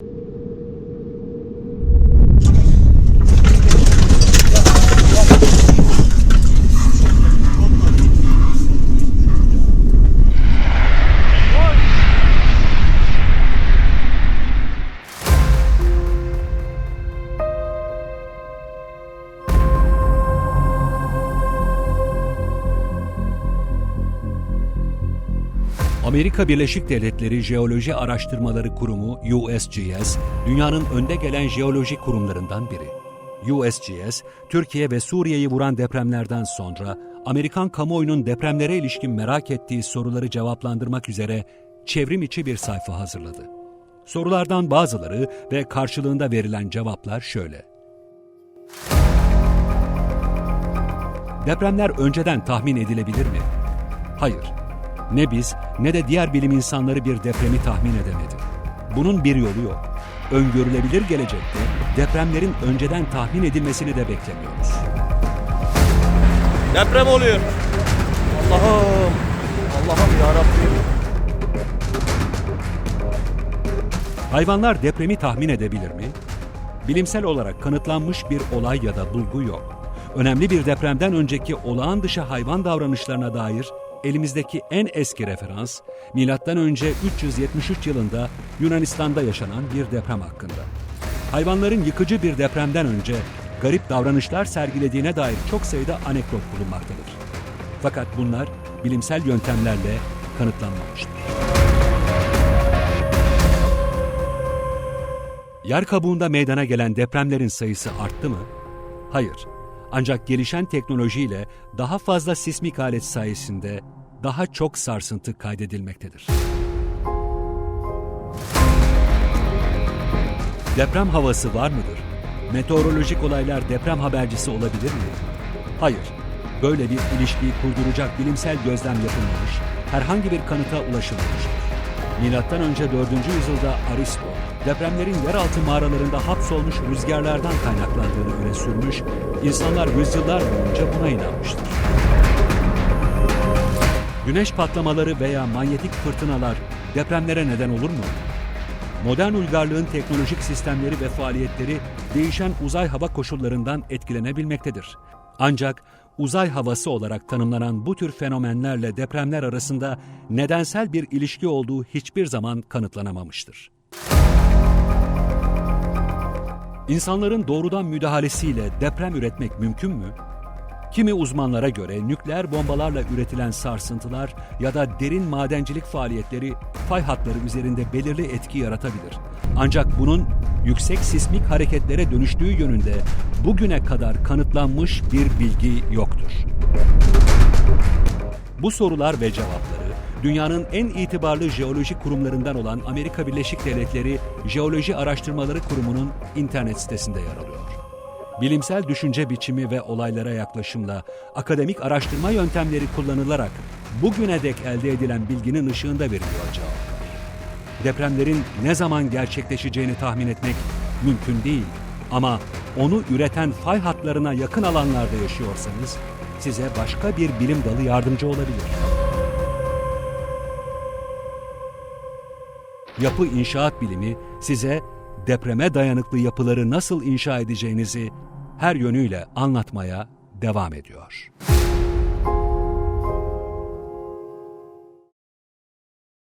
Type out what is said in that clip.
you Amerika Birleşik Devletleri Jeoloji Araştırmaları Kurumu USGS, dünyanın önde gelen jeoloji kurumlarından biri. USGS, Türkiye ve Suriye'yi vuran depremlerden sonra Amerikan kamuoyunun depremlere ilişkin merak ettiği soruları cevaplandırmak üzere çevrim içi bir sayfa hazırladı. Sorulardan bazıları ve karşılığında verilen cevaplar şöyle. Depremler önceden tahmin edilebilir mi? Hayır. Ne biz ne de diğer bilim insanları bir depremi tahmin edemedi. Bunun bir yolu yok. Öngörülebilir gelecekte depremlerin önceden tahmin edilmesini de beklemiyoruz. Deprem oluyor. Allah'ım. Allah'ım ya Rabbim. Hayvanlar depremi tahmin edebilir mi? Bilimsel olarak kanıtlanmış bir olay ya da bulgu yok. Önemli bir depremden önceki olağan dışı hayvan davranışlarına dair elimizdeki en eski referans milattan önce 373 yılında Yunanistan'da yaşanan bir deprem hakkında. Hayvanların yıkıcı bir depremden önce garip davranışlar sergilediğine dair çok sayıda anekdot bulunmaktadır. Fakat bunlar bilimsel yöntemlerle kanıtlanmamıştır. Yer kabuğunda meydana gelen depremlerin sayısı arttı mı? Hayır. Ancak gelişen teknolojiyle daha fazla sismik alet sayesinde daha çok sarsıntı kaydedilmektedir. Deprem havası var mıdır? Meteorolojik olaylar deprem habercisi olabilir mi? Hayır. Böyle bir ilişkiyi kurduracak bilimsel gözlem yapılmamış, herhangi bir kanıta ulaşılmamıştır. Milattan önce 4. yüzyılda Aristo, depremlerin yeraltı mağaralarında hapsolmuş rüzgarlardan kaynaklandığını öne sürmüş, insanlar yüzyıllar boyunca buna inanmıştır. Güneş patlamaları veya manyetik fırtınalar depremlere neden olur mu? Modern uygarlığın teknolojik sistemleri ve faaliyetleri değişen uzay hava koşullarından etkilenebilmektedir. Ancak uzay havası olarak tanımlanan bu tür fenomenlerle depremler arasında nedensel bir ilişki olduğu hiçbir zaman kanıtlanamamıştır. İnsanların doğrudan müdahalesiyle deprem üretmek mümkün mü? Kimi uzmanlara göre nükleer bombalarla üretilen sarsıntılar ya da derin madencilik faaliyetleri fay hatları üzerinde belirli etki yaratabilir. Ancak bunun yüksek sismik hareketlere dönüştüğü yönünde bugüne kadar kanıtlanmış bir bilgi yoktur. Bu sorular ve cevapları dünyanın en itibarlı jeoloji kurumlarından olan Amerika Birleşik Devletleri Jeoloji Araştırmaları Kurumu'nun internet sitesinde yer alıyor. Bilimsel düşünce biçimi ve olaylara yaklaşımla akademik araştırma yöntemleri kullanılarak bugüne dek elde edilen bilginin ışığında veriliyor cevap. Depremlerin ne zaman gerçekleşeceğini tahmin etmek mümkün değil ama onu üreten fay hatlarına yakın alanlarda yaşıyorsanız size başka bir bilim dalı yardımcı olabilir. Yapı inşaat bilimi size depreme dayanıklı yapıları nasıl inşa edeceğinizi her yönüyle anlatmaya devam ediyor.